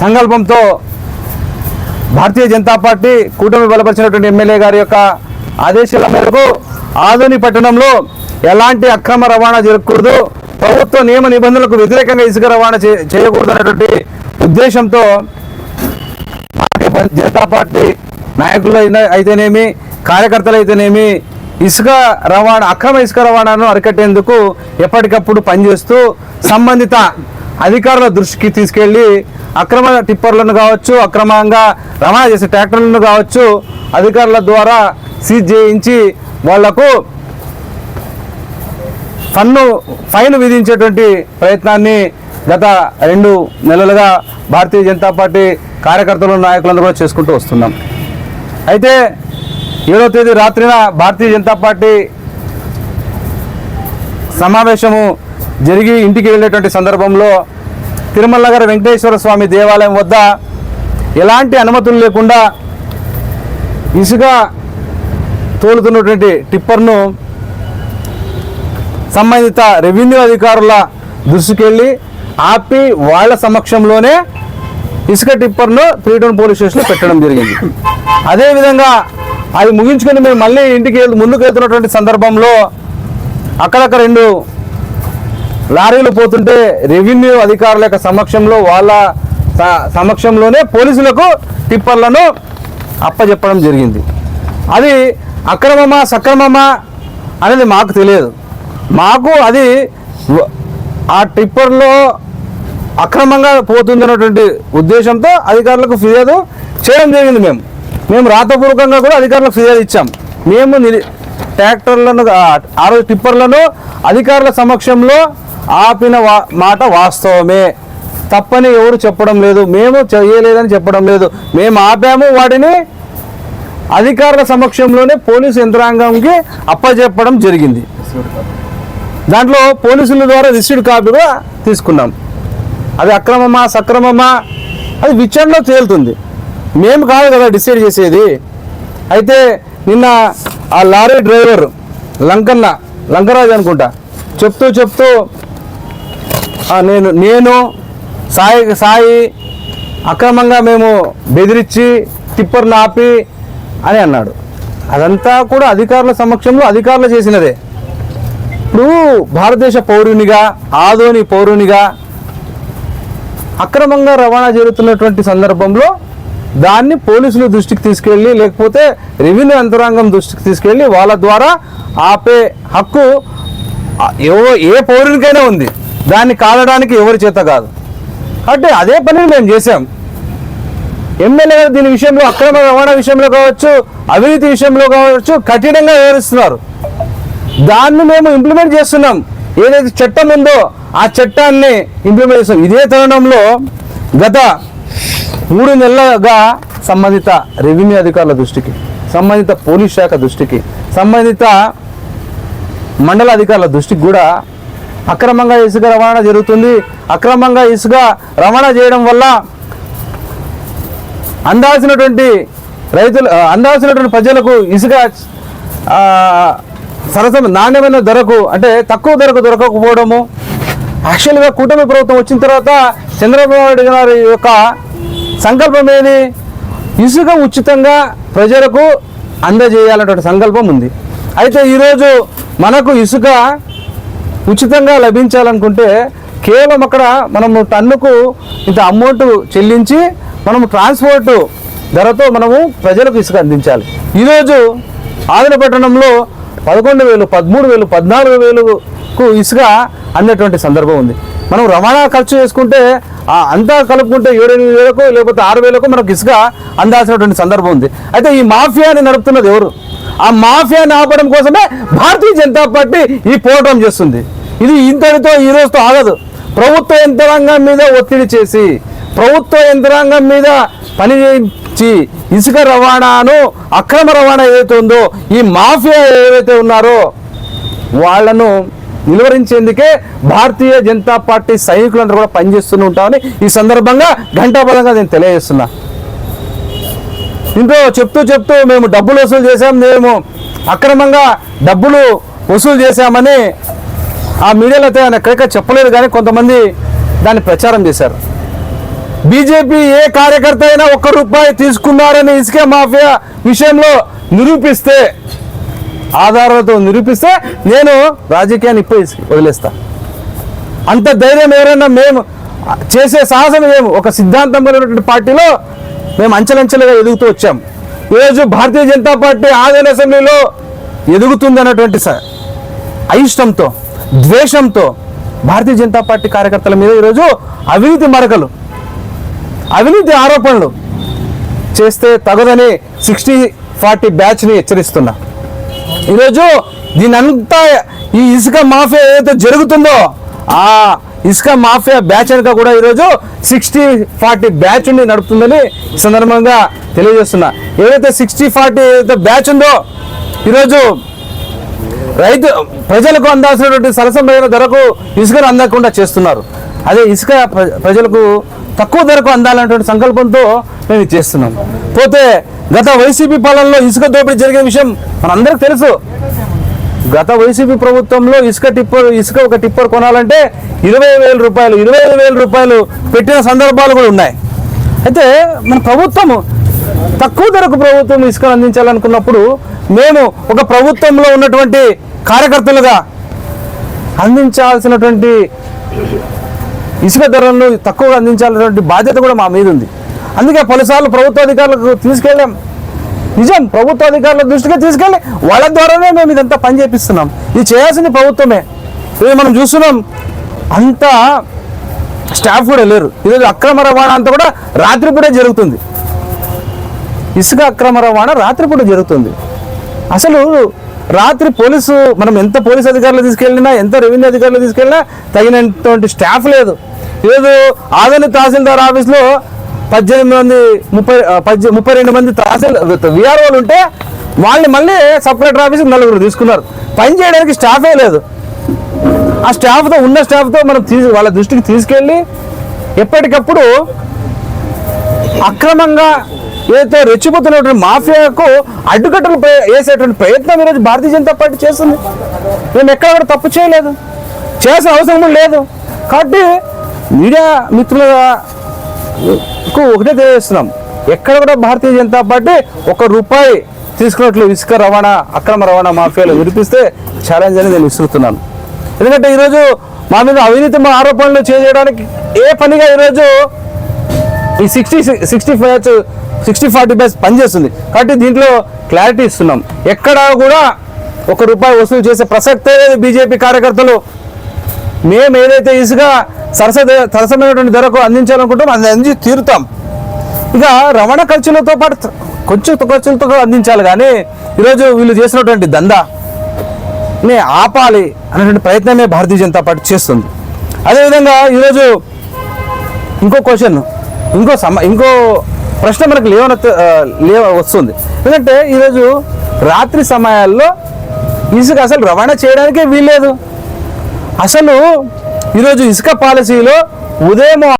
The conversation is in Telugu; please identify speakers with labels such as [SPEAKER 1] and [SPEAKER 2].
[SPEAKER 1] సంకల్పంతో భారతీయ జనతా పార్టీ కూటమి బలపరిచినటువంటి ఎమ్మెల్యే గారి యొక్క ఆదేశాల మేరకు ఆదోని పట్టణంలో ఎలాంటి అక్రమ రవాణా జరగకూడదు ప్రభుత్వ నియమ నిబంధనలకు వ్యతిరేకంగా ఇసుక రవాణా చే- చేయకూడదు అనేటువంటి ఉద్దేశంతో జనతా పార్టీ నాయకులు అయితేనేమి కార్యకర్తలు అయితేనేమి ఇసుక రవాణా అక్రమ ఇసుక రవాణాను అరికట్టేందుకు ఎప్పటికప్పుడు పనిచేస్తూ సంబంధిత అధికారుల దృష్టికి తీసుకెళ్ళి అక్రమ టిప్పర్లను కావచ్చు అక్రమంగా రవాణా చేసే ట్రాక్టర్లను కావచ్చు అధికారుల ద్వారా సీజ్ చేయించి వాళ్ళకు పన్ను ఫైన్ విధించేటువంటి ప్రయత్నాన్ని గత రెండు నెలలుగా భారతీయ జనతా పార్టీ కార్యకర్తలు నాయకులందరూ కూడా చేసుకుంటూ వస్తున్నాం. అయితే ఏడవ తేదీ రాత్రిన భారతీయ జనతా పార్టీ సమావేశము జరిగి ఇంటికి వెళ్ళేటువంటి సందర్భంలో తిరుమల నగర వెంకటేశ్వర స్వామి దేవాలయం వద్ద ఎలాంటి అనుమతులు లేకుండా ఇసుక తోలుతున్నటువంటి టిప్పర్ను సంబంధిత రెవెన్యూ అధికారుల దృష్టికెళ్ళి ఆపి వాళ్ళ సమక్షంలోనే ఇసుక టిప్పర్ను త్రీ టౌన్ పోలీస్ స్టేషన్లో పెట్టడం జరిగింది. అదేవిధంగా అది ముగించుకొని మేము మళ్ళీ ఇంటికి ముందుకు వెళ్తున్నటువంటి సందర్భంలో అక్కడక్కడ రెండు లారీలు పోతుంటే రెవెన్యూ అధికారుల యొక్క సమక్షంలో వాళ్ళ స- సమక్షంలోనే పోలీసులకు టిప్పర్లను అప్పచెప్పడం జరిగింది. అది అక్రమమా సక్రమమా అనేది మాకు తెలియదు. మాకు అది ఆ టిప్పర్లో అక్రమంగా పోతుందన్నటువంటి ఉద్దేశంతో అధికారులకు ఫిర్యాదు చేయడం జరిగింది మేము. మేము రాతపూర్వకంగా కూడా అధికారులకు ఫిర్యాదు ఇచ్చాం. మేము ట్రాక్టర్లను ఆ రోజు టిప్పర్లను అధికారుల సమక్షంలో ఆపిన వా మాట వాస్తవమే. తప్పని ఎవరు చెప్పడం లేదు. మేము చేయలేదని చెప్పడం లేదు. మేము ఆపాము వాటిని అధికారుల సమక్షంలోనే పోలీసు యంత్రాంగంకి అప్పచెప్పడం జరిగింది. దాంట్లో పోలీసుల ద్వారా రిసీడ్ కాపీ కూడా తీసుకున్నాం. అది అక్రమమా సక్రమమా అది విచారణలో తేలుతుంది. మేము కాదు కదా డిసైడ్ చేసేది. అయితే నిన్న ఆ లారీ డ్రైవర్ లంకన్న లంకరాజు అనుకుంటా చెప్తూ చెప్తూ నేను నేను సాయి సాయి అక్రమంగా మేము బెదిరించి టిప్పర్ను ఆపి అని అన్నాడు. అదంతా కూడా అధికారుల సమక్షంలో అధికారులు చేసినదే. ఇప్పుడు భారతదేశ పౌరునిగా ఆదోని పౌరునిగా అక్రమంగా రవాణా జరుగుతున్నటువంటి సందర్భంలో దాన్ని పోలీసులు దృష్టికి తీసుకెళ్ళి లేకపోతే రెవెన్యూ యంత్రాంగం దృష్టికి తీసుకెళ్ళి వాళ్ళ ద్వారా ఆపే హక్కు ఏ పౌరునికైనా ఉంది. దాన్ని కాలడానికి ఎవరి చేత కాదు. కాబట్టి అదే పనిని మేము చేశాం. ఎమ్మెల్యే గారు దీని విషయంలో అక్రమ రవాణా విషయంలో కావచ్చు అవినీతి విషయంలో కావచ్చు కఠినంగా వివరిస్తున్నారు దాన్ని మేము ఇంప్లిమెంట్ చేస్తున్నాం. ఏదైతే చట్టం ఉందో ఆ చట్టాన్ని ఇంప్లిమెంట్ చేస్తాం ఇదే తరుణంలో గత మూడు నెలలుగా సంబంధిత రెవెన్యూ అధికారుల దృష్టికి సంబంధిత పోలీస్ శాఖ దృష్టికి సంబంధిత మండల అధికారుల దృష్టికి కూడా అక్రమంగా ఇసుక రవాణా జరుగుతుంది. అక్రమంగా ఇసుక రవాణా చేయడం వల్ల అందాల్సినటువంటి రైతులు అందాల్సినటువంటి ప్రజలకు ఇసుక సరసమ నాణ్యమైన ధరకు అంటే తక్కువ ధరకు దొరకకపోవడము. యాక్చువల్గా కూటమి ప్రభుత్వం వచ్చిన తర్వాత చంద్రబాబు నాయుడు గారి యొక్క సంకల్పం ఏది? ఇసుక ఉచితంగా ప్రజలకు అందజేయాలన్నటువంటి సంకల్పం ఉంది. అయితే ఈరోజు మనకు ఇసుక ఉచితంగా లభించాలనుకుంటే కేవలం అక్కడ మనము టన్నుకు ఇంత అమౌంట్ చెల్లించి మనము ట్రాన్స్పోర్ట్ ధరతో మనము ప్రజలకు ఇసుక అందించాలి. ఈరోజు ఆదిన పట్టణంలో పదకొండు వేలు పదమూడు వేలు పద్నాలుగు వేలుకు ఇసుక అందేటువంటి సందర్భం ఉంది. మనం రవాణా ఖర్చు చేసుకుంటే అంతా కలుపుకుంటే ఏడు ఎనిమిది వేలకు లేకపోతే ఆరు వేలకు మనకు ఇసుక అందాల్సినటువంటి సందర్భం ఉంది. అయితే ఈ మాఫియాని నడుపుతున్నది ఎవరు? ఆ మాఫియాని ఆపడం కోసమే భారతీయ జనతా పార్టీ ఈ పోరాటం చేస్తుంది. ఇది ఇంతటితో ఈ రోజుతో ఆగదు. ప్రభుత్వ యంత్రాంగం మీద ఒత్తిడి చేసి ప్రభుత్వ యంత్రాంగం మీద పని చేయించి ఇసుక రవాణాను అక్రమ రవాణా ఏదైతే ఉందో ఈ మాఫియా ఏవైతే ఉన్నారో వాళ్ళను నిలువరించేందుకే భారతీయ జనతా పార్టీ సైనికులందరూ కూడా పనిచేస్తూనే ఉంటామని ఈ సందర్భంగా ఘంటాబలంగా నేను తెలియజేస్తున్నా. ఇంట్లో చెప్తూ చెప్తూ మేము డబ్బులు వసూలు చేశాం మేము అక్రమంగా డబ్బులు వసూలు చేశామని ఆ మీడియాలో అయితే ఆయన ఎక్కడిక చెప్పలేదు కానీ కొంతమంది దాన్ని ప్రచారం చేశారు. బీజేపీ ఏ కార్యకర్త అయినా ఒక్క రూపాయి తీసుకున్నారని ఇసుకే మాఫియా విషయంలో నిరూపిస్తే ఆధారాలతో నిరూపిస్తే నేను రాజకీయాన్ని ఇప్పేసి వదిలేస్తా. అంత ధైర్యం ఎవరైనా మేము చేసే సాహసం మేము ఒక సిద్ధాంతమైనటువంటి పార్టీలో మేము అంచెలంచెలుగా ఎదుగుతూ వచ్చాం. ఈరోజు భారతీయ జనతా పార్టీ ఆదాయ అసెంబ్లీలో ఎదుగుతుంది అన్నటువంటి అయిష్టంతో ద్వేషంతో భారతీయ జనతా పార్టీ కార్యకర్తల మీద ఈరోజు అవినీతి మరకలు అవినీతి ఆరోపణలు చేస్తే తగదని సిక్స్టీ ఫార్టీ బ్యాచ్ని హెచ్చరిస్తున్నా. ఈరోజు దీనంతా ఈ ఇసుక మాఫియా ఏదైతే జరుగుతుందో ఆ ఇసుక మాఫియా బ్యాచ్ వెనుక కూడా ఈరోజు సిక్స్టీ ఫార్టీ బ్యాచ్ ఉండి నడుపుతుందని సందర్భంగా తెలియజేస్తున్నా. ఏదైతే సిక్స్టీ ఫార్టీ ఏదైతే బ్యాచ్ ఉందో ఈరోజు రైతు ప్రజలకు అందాల్సినటువంటి సరసమైన ధరకు ఇసుకను అందకుండా చేస్తున్నారు. అదే ఇసుక ప్రజలకు తక్కువ ధరకు అందాలన్నటువంటి సంకల్పంతో మేము చేస్తున్నాం. పోతే గత వైసీపీ పాలనలో ఇసుక దోపిడీ జరిగిన విషయం మనందరికీ తెలుసు. గత వైసీపీ ప్రభుత్వంలో ఇసుక టిప్పర్ ఇసుక ఒక టిప్పర్ కొనాలంటే ఇరవై వేల రూపాయలు ఇరవై వేల రూపాయలు పెట్టిన సందర్భాలు కూడా ఉన్నాయి. అయితే మన ప్రభుత్వము తక్కువ ధరకు ప్రభుత్వం ఇసుకను అందించాలనుకున్నప్పుడు మేము ఒక ప్రభుత్వంలో ఉన్నటువంటి కార్యకర్తలుగా అందించాల్సినటువంటి ఇసుక ధరలను తక్కువగా అందించాల్సినటువంటి బాధ్యత కూడా మా మీద ఉంది. అందుకే పలుసార్లు ప్రభుత్వ అధికారులకు తీసుకెళ్ళాం. నిజం ప్రభుత్వ అధికారుల దృష్టికి తీసుకెళ్ళి వాళ్ళ ద్వారానే మేము ఇదంతా పని చేపిస్తున్నాం. ఇది చేయాల్సింది ప్రభుత్వమే. ఇది మనం చూస్తున్నాం అంత స్టాఫ్ కూడా లేరు. ఈరోజు అక్రమ రవాణా అంతా కూడా రాత్రిపూటే జరుగుతుంది. ఇసుక అక్రమ రవాణా రాత్రిపూట జరుగుతుంది. అసలు రాత్రి పోలీసు మనం ఎంత పోలీస్ అధికారులు తీసుకెళ్ళినా ఎంత రెవెన్యూ అధికారులు తీసుకెళ్ళినా తగినటువంటి స్టాఫ్ లేదు. ఈరోజు ఆదరణ తహసీల్దార్ ఆఫీస్లో పద్దెనిమిది మంది ముప్పై పద్దె ముప్పై రెండు మంది తహసీల్ విఆర్ఓలు ఉంటే వాళ్ళని మళ్ళీ సబ్ కలెక్టర్ నలుగురు తీసుకున్నారు. పని చేయడానికి స్టాఫే లేదు. ఆ స్టాఫ్తో ఉన్న స్టాఫ్తో మనం తీసు వాళ్ళ దృష్టికి తీసుకెళ్ళి ఎప్పటికప్పుడు అక్రమంగా ఏదైతే రెచ్చిపోతున్నటువంటి మాఫియాకు అడ్డుకట్టలు వేసేటువంటి ప్రయత్నం ఈరోజు భారతీయ జనతా పార్టీ చేస్తుంది. మేము ఎక్కడ కూడా తప్పు చేయలేదు. చేసే అవసరం లేదు. కాబట్టి మీడియా మిత్రుల ఒకటే తెలియజేస్తున్నాం. ఎక్కడ కూడా భారతీయ జనతా పార్టీ ఒక రూపాయి తీసుకున్నట్లు ఇసుక రవాణా అక్రమ రవాణా మాఫియాలు వినిపిస్తే ఛాలెంజ్ అని నేను విసురుతున్నాను. ఎందుకంటే ఈరోజు మా మీద అవినీతి మా ఆరోపణలు చేయడానికి ఏ పనిగా ఈరోజు ఈ sixty sixty five sixty forty buys పనిచేస్తుంది. కాబట్టి దీంట్లో క్లారిటీ ఇస్తున్నాం. ఎక్కడా కూడా ఒక రూపాయి వసూలు చేసే ప్రసక్తే లేదు బీజేపీ కార్యకర్తలు. మేము ఏదైతే ఇసుక సరస సరసమైనటువంటి ధరకు అందించాలనుకుంటాం అది అందించి తీరుతాం. ఇక రవాణా ఖర్చులతో పాటు కొంచెం ఖర్చులతో అందించాలి కానీ ఈరోజు వీళ్ళు చేసినటువంటి దందా నే ఆపాలి అనేటువంటి ప్రయత్నమే భారతీయ జనతా పార్టీ చేస్తుంది. అదేవిధంగా ఈరోజు ఇంకో క్వశ్చన్ ఇంకో సమ ఇంకో ప్రశ్న మనకు లేవన లేవ వస్తుంది. ఎందుకంటే ఈరోజు రాత్రి సమయాల్లో ఇసుక అసలు రవాణా చేయడానికే వీల్లేదు. అసలు ఈరోజు ఇసుక పాలసీలో ఉదయం